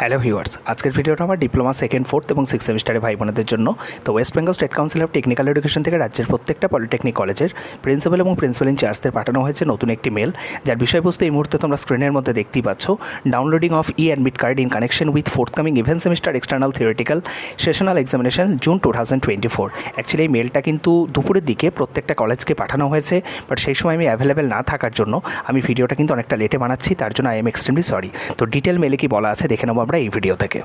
Hello viewers, আজকের ভিডিওটা আমার ডিপ্লোমা সেকেন্ড, ফোর্থ এবং সিক্স সেমিস্টারে ভাই বোনদের জন্য। তো West Bengal State Council of Technical Education থেকে রাজ্যের প্রত্যেকটা পলিটেকনিক কলেজের প্রিন্সিপাল এবং প্রিন্সিপাল ইনচার্জদের পাঠানো হয়েছে নতুন একটি মেল। যার বিষয়বস্তু এই মুহূর্তে তোমরা স্ক্রিনের মধ্যে দেখতেই পাচ্ছ। Downloading of e admit card in connection with forthcoming event semester external theoretical sessional examination June two thousand twenty four actually এই মেলটা কিন্তু দুপুরের দিকে প্রত্যেকটা কলেজকে পাঠানো হয়েছে বাট সেই সময় আমি অ্যাভেলেবেল না থাকার জন্য আমি ভিডিওটা কিন্তু অনেকটা লেটে বানাচ্ছি, তার জন্য আই এম এক্সট্রিমলি সরি তো ডিটেল মেলে কি বলা আছে দেখে নেব আমরা এই ভিডিও থেকে।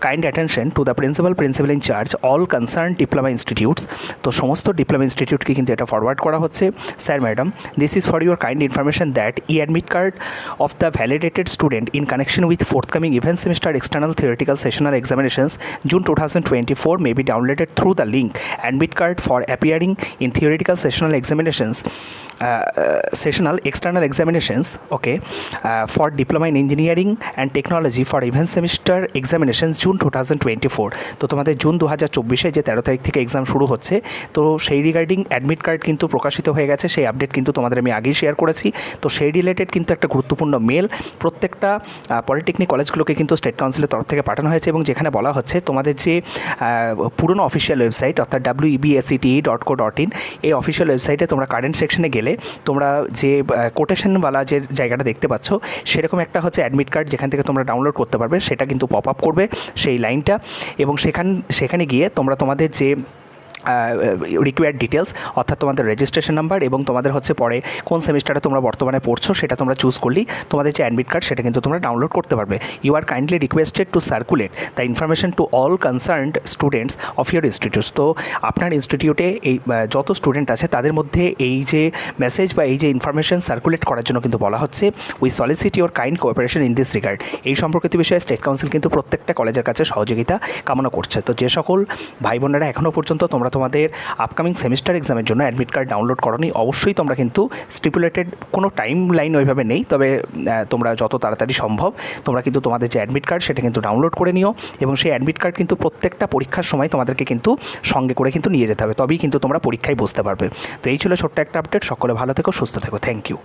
Kind attention to the principal principal in charge all concern diploma institutes তো সমস্ত ডিপ্লোমা ইনস্টিটিউটকে কিন্তু এটা ফরওয়ার্ড করা হচ্ছে। Sir madam this is for your kind information that e admit card of the validated student in connection with forthcoming event semester external theoretical sessional sessional examinations June 2024 may be downloaded through the through admit link admit card for appearing sessional examinations. Sessional uh, external examinations okay uh, for diploma in engineering and technology for event semester examinations June two thousand twenty four তো তোমাদের June দু হাজার চব্বিশে যে তেরো তারিখ থেকে exam শুরু হচ্ছে তো সেই রিগার্ডিং অ্যাডমিট কার্ড কিন্তু প্রকাশিত হয়ে গেছে সেই আপডেট কিন্তু তোমাদের আমি আগেই শেয়ার করেছি। তো সেই রিলেটেড কিন্তু একটা গুরুত্বপূর্ণ মেল প্রত্যেকটা পলিটেকনিক কলেজগুলোকে কিন্তু স্টেট কাউন্সিলের তরফ থেকে পাঠানো হয়েছে এবং যেখানে বলা হচ্ছে তোমাদের যে পুরনো অফিসিয়াল ওয়েবসাইট অর্থাৎ W EBSCT dot co dot in এই অফিসিয়াল ওয়েবসাইটে তোমরা কারেন্ট সেকশনে গেলে তোমরা যে কোটেশনওয়ালা যে জায়গাটা দেখতে পাচ্ছ, সেরকম একটা হচ্ছে অ্যাডমিট কার্ড যেখান থেকে তোমরা ডাউনলোড করতে পারবে, সেটা কিন্তু পপ আপ করবে সেই লাইনটা এবং সেখান, সেখানে গিয়ে তোমরা তোমাদের যে রিকোয়ার্ড ডিটেলস অর্থাৎ তোমাদের রেজিস্ট্রেশন নাম্বার এবং তোমাদের হচ্ছে পরে কোন সেমিস্টারে তোমরা বর্তমানে পড়ছো, সেটা তোমরা চুজ করলেই তোমাদের যে অ্যাডমিট কার্ড সেটা কিন্তু তোমরা ডাউনলোড করতে পারবে। You are kindly requested to circulate the information to all concerned students of your institutes তো আপনার ইনস্টিটিউটে এই যত স্টুডেন্ট আছে, তাদের মধ্যে এই যে মেসেজ বা এই যে ইনফরমেশন সার্কুলেট করার জন্য কিন্তু বলা হচ্ছে we solicit your kind cooperation in this regard এই সম্পর্কিত বিষয়ে স্টেট কাউন্সিল কিন্তু প্রত্যেকটা কলেজের কাছে সহযোগিতা কামনা করছে। তো যে সকল ভাই বোনেরা এখনও পর্যন্ত তোমরা তোমাদের আপকামিং সেমিস্টার এক্সামের জন্য অ্যাডমিট কার্ড ডাউনলোড করনি, অবশ্যই তোমরা কিন্তু স্টিপুলেটেড কোনো টাইম লাইন ওইভাবে নেই, তবে তোমরা যত তাড়াতাড়ি সম্ভব তোমরা কিন্তু তোমাদের যে অ্যাডমিট কার্ড সেটা কিন্তু ডাউনলোড করে নিও এবং সেই অ্যাডমিট কার্ড কিন্তু প্রত্যেকটা পরীক্ষার সময় তোমাদেরকে কিন্তু সঙ্গে করে কিন্তু নিয়ে যেতে হবে, তবেই কিন্তু তোমরা পরীক্ষায় বুঝতে পারবে। তো এই ছিল ছোট্ট একটা আপডেট সকলে ভালো থেকো, সুস্থ থেকো থ্যাংক ইউ